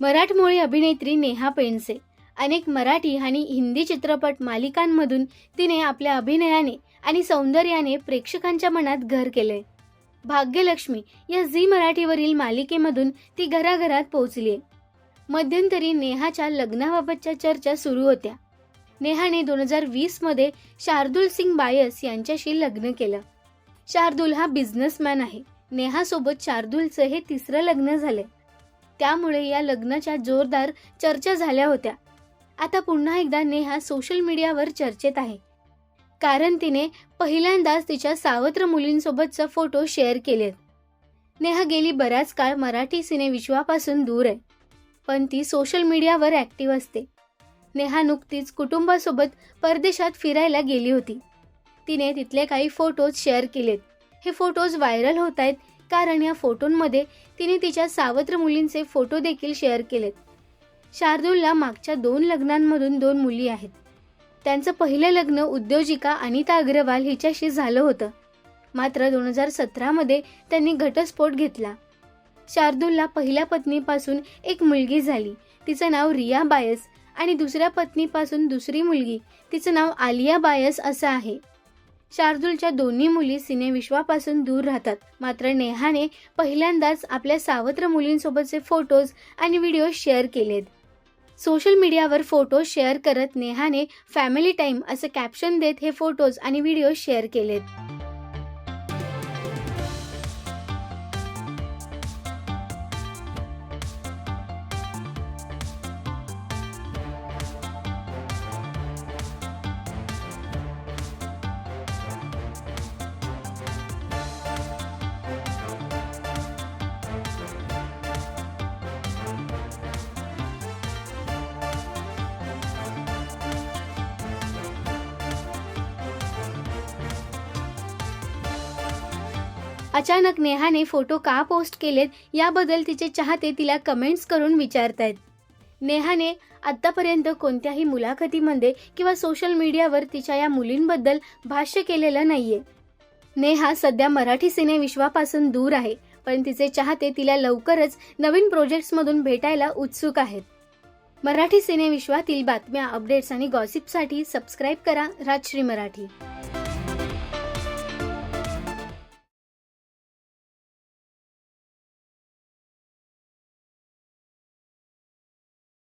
मराठमोळी अभिनेत्री नेहा पेंडसे. अनेक मराठी आणि हिंदी चित्रपट मालिकांमधून तिने आपल्या अभिनयाने आणि सौंदर्याने प्रेक्षकांच्या मनात घर केलंय. भाग्यलक्ष्मी या झी मराठीवरील मालिकेमधून ती घराघरात पोहोचली मध्यंतरी नेहाच्या लग्नाबाबतच्या चर्चा सुरू होत्या. नेहाने दोन हजार वीसमध्ये शार्दुल सिंग बायस यांच्याशी लग्न केलं. शार्दुल हा बिझनेसमॅन आहे. नेहासोबत शार्दुलचं हे तिसरं लग्न झालंय. त्यामुळे या लग्नाच्या जोरदार चर्चा झाल्या होत्या. आता पुन्हा एकदा नेहा सोशल मीडियावर चर्चेत आहे. कारण तिने पहिल्यांदाच तिच्या सावत्र मुलींसोबतचा फोटो शेअर केलेत. नेहा गेली बराच काळ मराठी सिनेविश्वापासून दूर आहे. पण ती सोशल मीडियावर ॲक्टिव्ह असते. नेहा नुकतीच कुटुंबासोबत परदेशात फिरायला गेली होती. तिने तिथले काही फोटोज शेअर केलेत. हे फोटोज व्हायरल होत आहेत कारण या फोटोंमध्ये तिने तिच्या सावत्र मुलींचे फोटो देखील शेअर केलेत. शार्दूलला मागच्या दोन लग्नांमधून दोन मुली आहेत. त्यांचं पहिलं लग्न उद्योजिका अनिता अग्रवाल हिच्याशी झालं होतं. मात्र दोन हजार सतरामध्ये त्यांनी घटस्फोट घेतला. शार्दूलला पहिल्या पत्नीपासून एक मुलगी झाली. तिचं नाव रिया बायस आणि दुसऱ्या पत्नीपासून दुसरी मुलगी. तिचं नाव आलिया बायस असं आहे. शार्दूलच्या दोन्ही मुली सिनेविश्वापासून दूर राहतात. मात्र नेहाने पहिल्यांदाच आपल्या सावत्र मुलींसोबतचे फोटोज आणि व्हिडिओ शेअर केलेत. सोशल मीडियावर फोटो शेअर करत नेहाने फॅमिली टाईम असं कॅप्शन देत हे फोटोज आणि व्हिडिओ शेअर केलेत. अचानक नेहाने फोटो का पोस्ट केलेत याबद्दल तिचे चाहते तिला कमेंट्स करून विचारतायत. नेहाने आत्तापर्यंत कोणत्याही मुलाखतीमध्ये किंवा सोशल मीडियावर तिच्या या मुलींबद्दल भाष्य केलेलं नाहीये. नेहा सध्या मराठी सिनेविश्वापासून दूर आहे पण तिचे चाहते तिला लवकरच नवीन प्रोजेक्ट्समधून भेटायला उत्सुक आहेत. मराठी सिनेविश्वातील बातम्या अपडेट्स आणि गॉसिपसाठी सबस्क्राईब करा राजश्री मराठी.